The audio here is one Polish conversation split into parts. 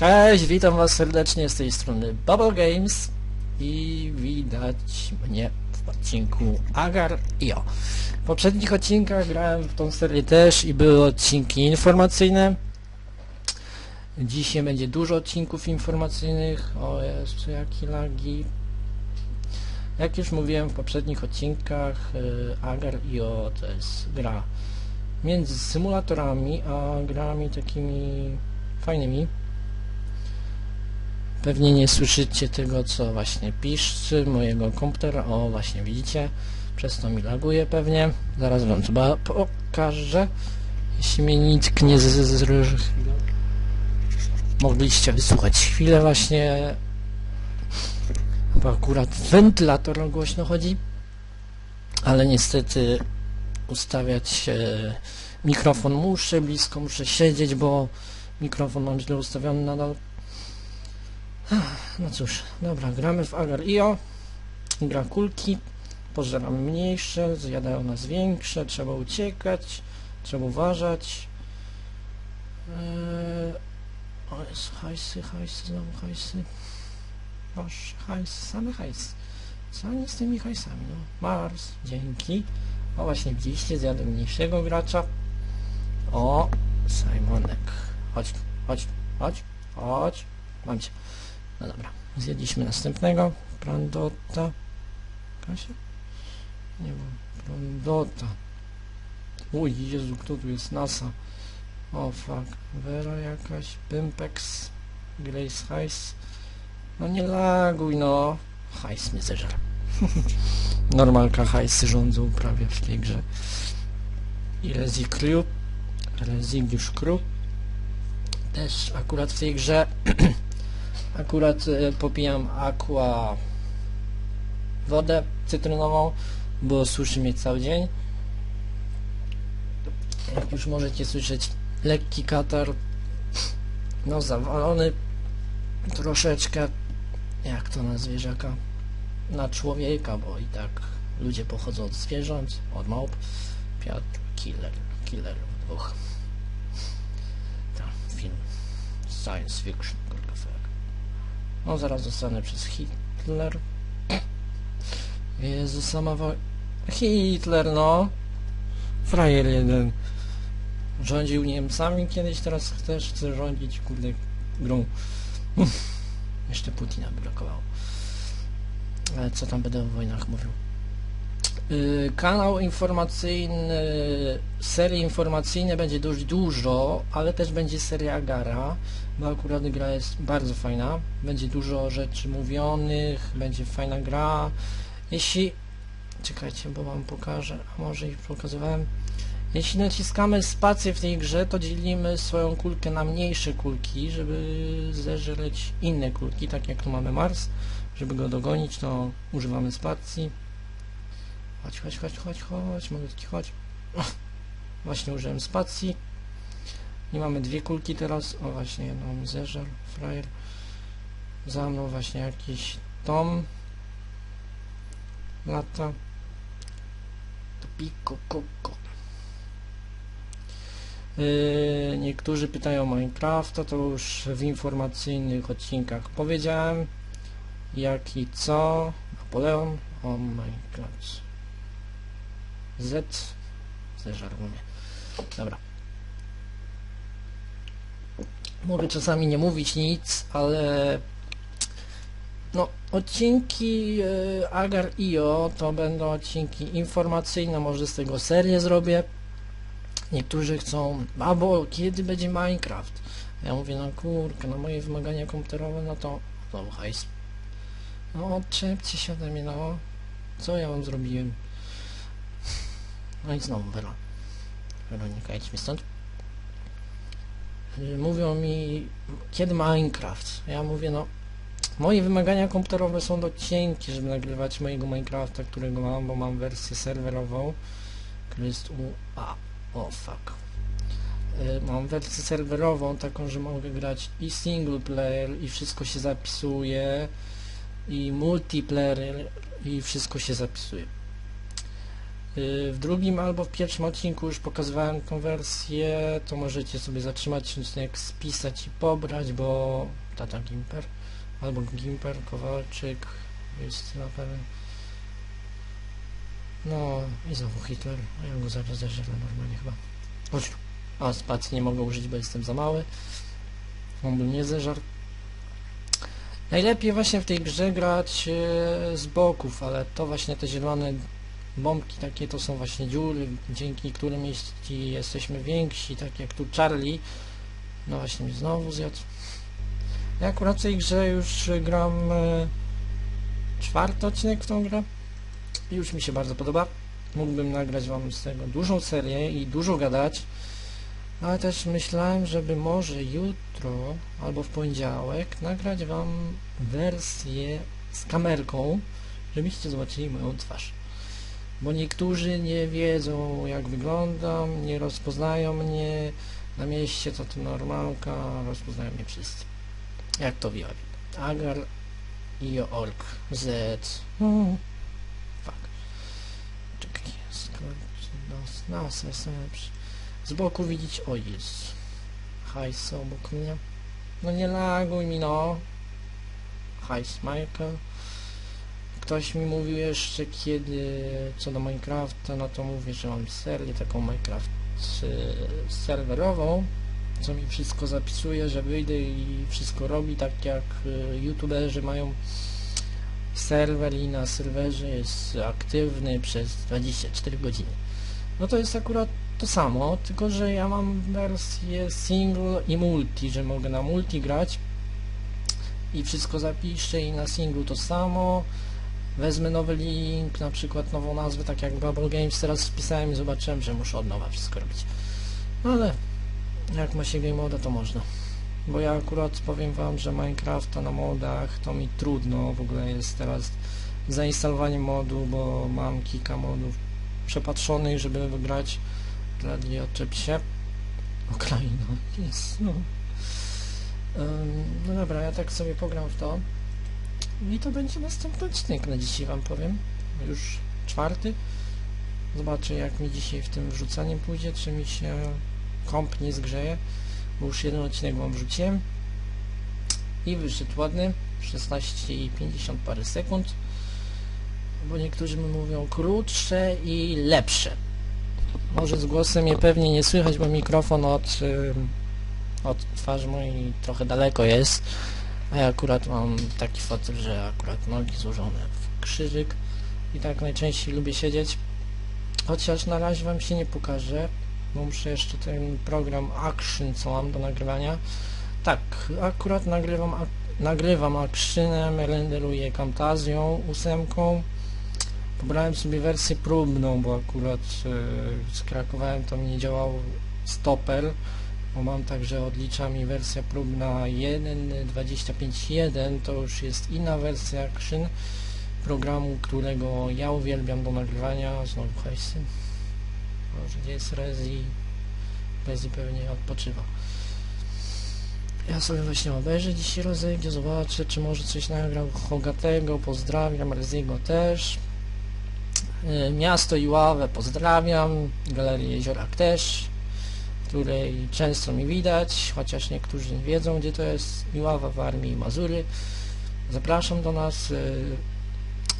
Cześć, witam was serdecznie z tej strony Bubble Games i widać mnie w odcinku Agar Io. W poprzednich odcinkach grałem w tą serię też i były odcinki informacyjne. Dzisiaj będzie dużo odcinków informacyjnych. O Jezu, jakie lagi. Jak już mówiłem w poprzednich odcinkach, y, Agar Io to jest gra między symulatorami a grami takimi fajnymi. Pewnie nie słyszycie tego, co właśnie pisze mojego komputera. O, właśnie widzicie. Przez to mi laguje pewnie. Zaraz wam chyba pokażę. Jeśli mnie nikt nie zrży Mogliście wysłuchać chwilę właśnie. Chyba akurat wentylator głośno chodzi. Ale niestety ustawiać e, mikrofon muszę blisko, muszę siedzieć, bo mikrofon mam źle ustawiony nadal. No cóż, dobra, gramy w Agar IO. Gra kulki. Pożeramy mniejsze, zjadają nas większe, trzeba uciekać, trzeba uważać. Eee, o jest hajsy, hajsy, znowu hajsy. Boże, hajsy, same hajsy. Co oni z tymi hajsami? No, Mars, dzięki. O właśnie widzieliście, zjadłem mniejszego gracza. O, Simonek. Chodź, chodź, chodź, chodź. Mam cię. No dobra, zjedliśmy następnego. Prandota. Kasia? Nie wiem. Prandota. Uj, Jezu, kto tu jest? NASA. O, fuck. Vera jakaś. Pimpex. Grace Heiss. No nie laguj, no. Hajs mnie zeżar. Normalka hajsy rządzą prawie w tej grze. I Rezi Crew. Rezigiusz Crew. Też akurat w tej grze Akurat e, popijam aqua wodę cytrynową, bo suszy mnie cały dzień. Jak już możecie słyszeć, lekki katar, no zawalony troszeczkę, jak to na zwierzaka, na człowieka, bo i tak ludzie pochodzą od zwierząt, od małp, Piotr, killer, killer dwóch. To film science fiction, No zaraz zostanę przez Hitler. Jezu, sama wo... Hitler, no! Frajer jeden. Rządził Niemcami kiedyś, teraz też chce rządzić, kurde, grą. Jeszcze Putina by brakowało. Ale co tam będę o wojnach mówił? Yy, kanał informacyjny, serii informacyjne będzie dość dużo, ale też będzie seria Agara, bo akurat gra jest bardzo fajna, będzie dużo rzeczy mówionych, będzie fajna gra. Jeśli, czekajcie, bo wam pokażę, a może ich pokazywałem. Jeśli naciskamy spację w tej grze, to dzielimy swoją kulkę na mniejsze kulki, żeby zeżreć inne kulki, tak jak tu mamy Mars. Żeby go dogonić, to używamy spacji. Chodź, chodź, chodź, chodź, chodź, malutki, chodź. Właśnie użyłem spacji. I mamy dwie kulki teraz. O, właśnie jedną zeżar, frajer. Za mną właśnie jakiś tom. Lata. Piko, koko. Yy, niektórzy pytają o Minecrafta, to już w informacyjnych odcinkach powiedziałem. Jak i co? Napoleon. My god. Z. Zeżarł mnie. Dobra. Mogę czasami nie mówić nic, ale no, odcinki y, Agar IO to będą odcinki informacyjne, może z tego serię zrobię. Niektórzy chcą, albo kiedy będzie Minecraft? Ja mówię, no kurka, na moje wymagania komputerowe, no to znowu hajs. No odczepcie się ode mnie, no. Co ja wam zrobiłem? No i znowu Wero. Weronika, idź mi stąd. Mówią mi, kiedy Minecraft? Ja mówię, no, moje wymagania komputerowe są do cienkie, żeby nagrywać mojego Minecrafta, którego mam, bo mam wersję serwerową, która jest u... A, o fuck. Mam wersję serwerową, taką, że mogę grać i single player, i wszystko się zapisuje, i multiplayer, i wszystko się zapisuje. Y, W drugim albo w pierwszym odcinku już pokazywałem tą wersję, to możecie sobie zatrzymać odcinek, spisać i pobrać, bo tata Gimper albo Gimper, Kowalczyk jest na pewno. No i znowu Hitler, a ja go zaraz zeżrę normalnie chyba. Chodź. A spacji nie mogę użyć, bo jestem za mały. On by mnie zeżarł. Najlepiej właśnie w tej grze grać e, z boków, ale to właśnie te zielone bombki takie to są właśnie dziury, dzięki którym jesteśmy więksi, tak jak tu Charlie, no właśnie znowu zjadł. Ja akurat w tej grze już gram e, czwarty odcinek w tą grę i już mi się bardzo podoba. Mógłbym nagrać wam z tego dużą serię i dużo gadać, ale też myślałem, żeby może jutro albo w poniedziałek nagrać wam wersję z kamerką, żebyście zobaczyli moją twarz. Bo niektórzy nie wiedzą jak wyglądam, nie rozpoznają mnie, na mieście to to normalka, rozpoznają mnie wszyscy. Jak to wiem? Agar i ork Z. Hmm. Fuck. Czekaj, najlepszy. Z boku widzieć, o jest. Hajs obok mnie. No nie laguj mi no. Hajs Michael. Ktoś mi mówił jeszcze kiedy co do Minecrafta, no to mówię, że mam serię taką Minecraft y, serwerową, co mi wszystko zapisuje, że wyjdę i wszystko robi tak jak y, youtuberzy mają serwer i na serwerze jest aktywny przez 24 godziny. No to jest akurat to samo, tylko że ja mam wersję single i multi, że mogę na multi grać i wszystko zapiszę i na singlu to samo. Wezmę nowy link, na przykład nową nazwę, tak jak Bubble Games teraz wpisałem i zobaczyłem, że muszę od nowa wszystko robić. No ale jak ma się moda, to można. Bo ja akurat powiem wam, że Minecrafta na modach to mi trudno w ogóle jest teraz zainstalowanie modu, bo mam kilka modów przepatrzonych, żeby wygrać dla odczep się. Ukraina, jest, no. Ym, no dobra, ja tak sobie pogram w to. I to będzie następny odcinek na dzisiaj wam powiem. Już czwarty. Zobaczę jak mi dzisiaj w tym wrzucaniem pójdzie, czy mi się komp nie zgrzeje, bo już jeden odcinek wam wrzuciłem. I wyszedł ładny, 16 i 50 parę sekund. Bo niektórzy mi mówią krótsze i lepsze. Może z głosem mnie pewnie nie słychać, bo mikrofon od, od twarzy mojej trochę daleko jest. A ja akurat mam taki fotel, że akurat nogi złożone w krzyżyk i tak najczęściej lubię siedzieć. Chociaż na razie wam się nie pokażę, bo muszę jeszcze ten program Action, co mam do nagrywania. Tak, akurat nagrywam, nagrywam Actionem, renderuję Camtasią ósemką. Pobrałem sobie wersję próbną, bo akurat yy, skrakowałem to mi nie działał stoper bo mam także odlicza mi wersja próbna 1.25.1 to już jest inna wersja Action programu, którego ja uwielbiam do nagrywania. Znowu hejsy może gdzie jest Rezi Rezi pewnie odpoczywa. Ja sobie właśnie obejrzę dzisiaj rozejdzie, zobaczę czy może coś nagrał Hogatego, pozdrawiam Reziego też. Yy, Miasto Iławę pozdrawiam, Galerię Jeziorak też której często mi widać, chociaż niektórzy nie wiedzą, gdzie to jest Iława w Armii Mazury. Zapraszam do nas.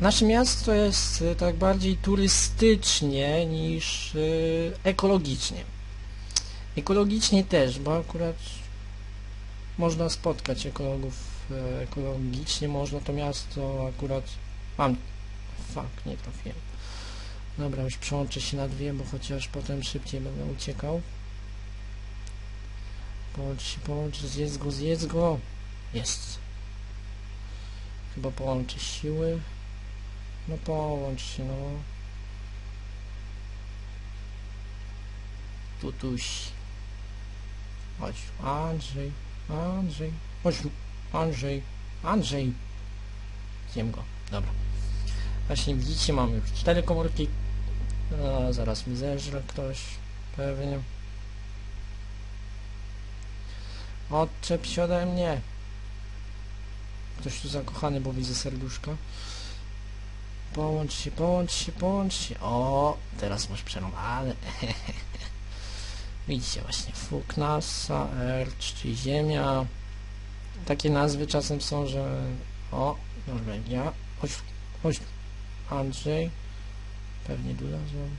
Nasze miasto jest tak bardziej turystycznie niż ekologicznie. Ekologicznie też, bo akurat można spotkać ekologów ekologicznie, można to miasto akurat... Mam... Fuck, nie trafiłem. Dobra, już przełączę się na dwie, bo chociaż potem szybciej będę uciekał. Połącz się, połącz, zjedz go, zjedz go. Jest. Chyba połączy siły. No połącz się, no. Tutuś. Chodź, Andrzej, Andrzej. Chodź, Andrzej, Andrzej. Zjem go, dobra. Właśnie widzicie, mam już cztery komórki. A, zaraz mi zeżre ktoś, pewnie. Odczep się ode mnie. Ktoś tu zakochany, bo widzę serduszko. połącz się, połącz się, połącz się. O, teraz masz przerwane. Widzicie właśnie, Fuk NASA, Earth, czyli Ziemia. Takie nazwy czasem są, że... O, Norwegia. Chodź, chodź, Andrzej. Pewnie Dula zrobi.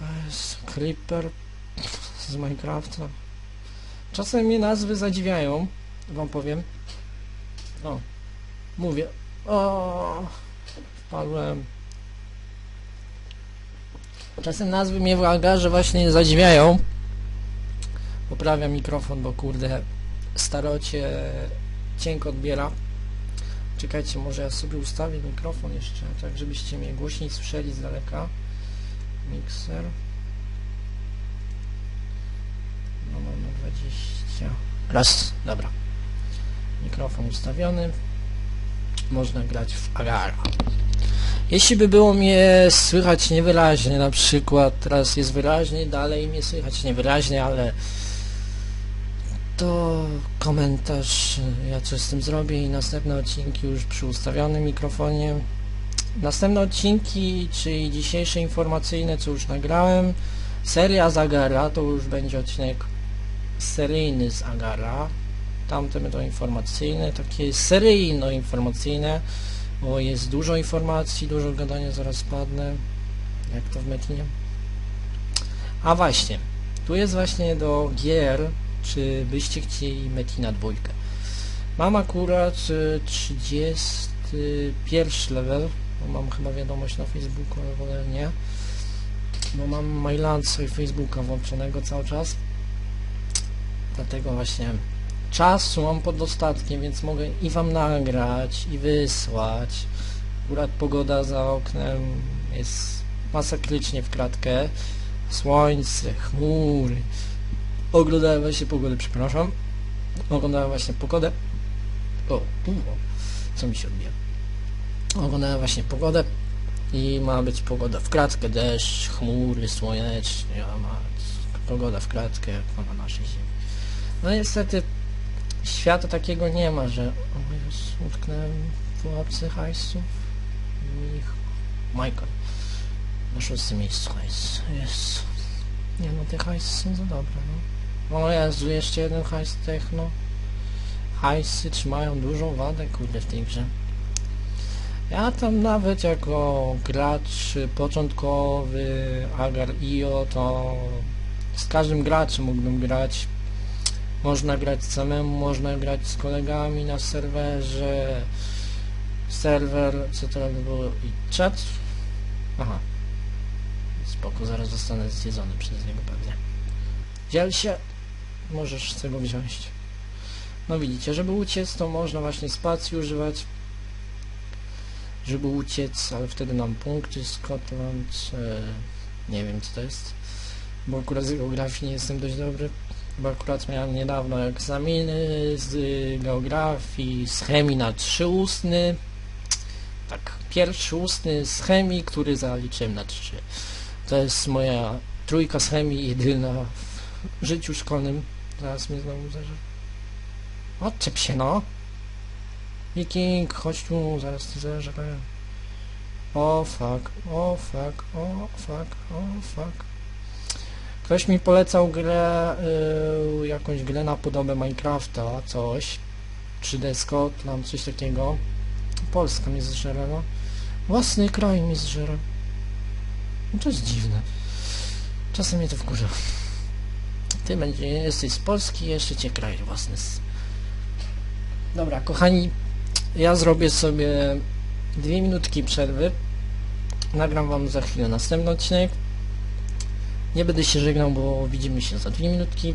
A jest Creeper z Minecrafta. Czasem mnie nazwy zadziwiają, wam powiem. O, mówię. O, wpadłem. Czasem nazwy mnie w Agarze właśnie zadziwiają. Poprawiam mikrofon, bo kurde, starocie cienko odbiera. Czekajcie, może ja sobie ustawię mikrofon jeszcze, tak żebyście mnie głośniej słyszeli z daleka. Mikser. Raz, dobra. Mikrofon ustawiony. Można grać w Agara. Jeśli by było mnie słychać niewyraźnie, na przykład teraz jest wyraźnie, dalej mnie słychać niewyraźnie, ale to komentarz ja coś z tym zrobię i następne odcinki już przy ustawionym mikrofonie. Następne odcinki, czyli dzisiejsze informacyjne, co już nagrałem, seria z Agara, to już będzie odcinek seryjny z Agara. Tamte będą informacyjne, takie seryjno-informacyjne, bo jest dużo informacji, dużo gadania, zaraz padnę, jak to w Metinie. A właśnie, tu jest właśnie do gier, czy byście chcieli Metina dwójkę. Mam akurat y, 31 level, bo mam chyba wiadomość na Facebooku, ale wolę nie. Bo mam Mailansa i Facebooka włączonego cały czas. Dlatego właśnie czasu mam pod dostatkiem, więc mogę i wam nagrać, i wysłać. Akurat pogoda za oknem jest masakrycznie w kratkę. Słońce, chmury. Oglądałem właśnie pogodę, przepraszam. Oglądałem właśnie pogodę. O, tu, o, co mi się odbija. Oglądałem właśnie pogodę i ma być pogoda w kratkę, deszcz, chmury, słonecznie, a ma pogoda w kratkę, jak na naszej ziemi. No niestety świata takiego nie ma, że o Jezu, utknąłem w łapce hajsów. Mich... Michael. Na szóstym miejscu hajs. Jest. Nie no, te hajsy są za dobre, no. O Jezu, jeszcze jeden hajs techno. Hajsy trzymają dużą wadę, kurde, w tej grze. Ja tam nawet jako gracz początkowy Agar IO to z każdym graczem mógłbym grać. Można grać samemu, można grać z kolegami na serwerze. Serwer, co to było? I czat? Aha. Spoko, zaraz zostanę zjedzony przez niego pewnie. Dziel się. Możesz z tego wziąć. No widzicie, żeby uciec to można właśnie spacji używać żeby uciec, ale wtedy nam punkty Scotland, nie wiem co to jest, bo akurat z geografii nie jestem dość dobry, bo akurat miałem niedawno egzaminy z geografii, z chemii na trzy ustny, tak, pierwszy ustny z chemii, który zaliczyłem na trzy. To jest moja trójka z chemii jedyna w życiu szkolnym. Zaraz mnie znowu uderzy. Odczep się no! Wiking, chodź tu, zaraz ty zeżrę. O fuck, o fuck, o fuck, o fuck. Ktoś mi polecał grę, yy, jakąś grę na podobę Minecrafta, coś. 3D Scotland, coś takiego. Polska mnie zżera, no. Własny kraj mnie zżera. No to jest dziwne. Czasem mnie to wkurza. Ty będzie, jesteś z Polski, jeszcze cię kraj własny. Dobra, kochani, ja zrobię sobie dwie minutki przerwy. Nagram wam za chwilę następny odcinek. Nie będę się żegnał, bo widzimy się za dwie minutki.